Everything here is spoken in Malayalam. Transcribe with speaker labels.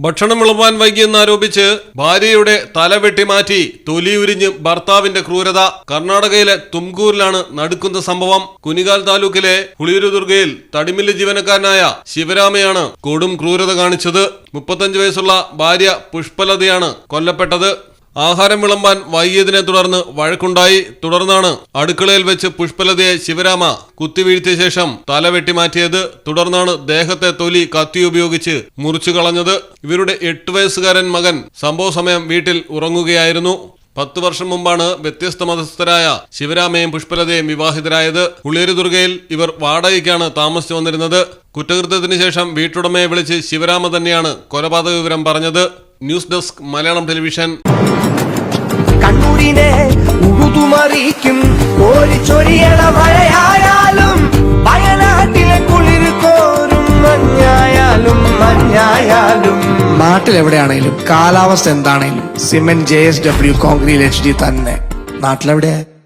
Speaker 1: ഭക്ഷണം വിളമ്പാൻ വൈകിയെന്നാരോപിച്ച് ഭാര്യയുടെ തല വെട്ടിമാറ്റി തൊലിയുരിഞ്ഞ് ഭർത്താവിന്റെ ക്രൂരത. കർണാടകയിലെ തുംകൂറിലാണ് നടുക്കുന്ന സംഭവം. കുനികാൽ താലൂക്കിലെ പുളിയൂരുദുർഗയിൽ തടിമില്ല് ജീവനക്കാരനായ ശിവരാമയാണ് കൊടും ക്രൂരത കാണിച്ചത്. മുപ്പത്തഞ്ച് വയസ്സുള്ള ഭാര്യ പുഷ്പലതയാണ് കൊല്ലപ്പെട്ടത്. ആഹാരം വിളമ്പാൻ വൈകിയതിനെ തുടർന്ന് വഴക്കുണ്ടായി. തുടർന്നാണ് അടുക്കളയിൽ വെച്ച് പുഷ്പലതയെ ശിവരാമ കുത്തിവീഴ്ത്തിയ ശേഷം തല വെട്ടിമാറ്റിയത് തുടർന്നാണ് ദേഹത്തെ തൊലി കത്തി ഉപയോഗിച്ച് മുറിച്ചു കളഞ്ഞത്. ഇവരുടെ എട്ട് വയസ്സുകാരൻ മകൻ സംഭവ സമയം വീട്ടിൽ ഉറങ്ങുകയായിരുന്നു. പത്തു വർഷം മുമ്പാണ് വ്യത്യസ്ത മതസ്ഥരായ ശിവരാമയും പുഷ്പലതയും വിവാഹിതരായത്. ഉള്ളിയരുദുർഗയിൽ ഇവർ വാടകയ്ക്കാണ് താമസിച്ചു വന്നിരുന്നത്. കുറ്റകൃത്യത്തിന് ശേഷം വീട്ടുടമയെ വിളിച്ച് ശിവരാമ തന്നെയാണ് കൊലപാതക വിവരം പറഞ്ഞത്. News desk Malayalam television.
Speaker 2: കണ്ണൂരിനെ ഉഴുതുമറിയിക്കും കോരിച്ചൊരിയണ മഴയായാലും വയനാട്ടിലെ കുളിർ കോരും മഞ്ഞായാലും മഞ്ഞായാലും.
Speaker 3: നാട്ടിൽ എവിടെയാണെങ്കിലും കാലാവസ്ഥ എന്താണെങ്കിലും cement J S W concrete H D തന്നെ. നാട്ടിലെവിടെയാ?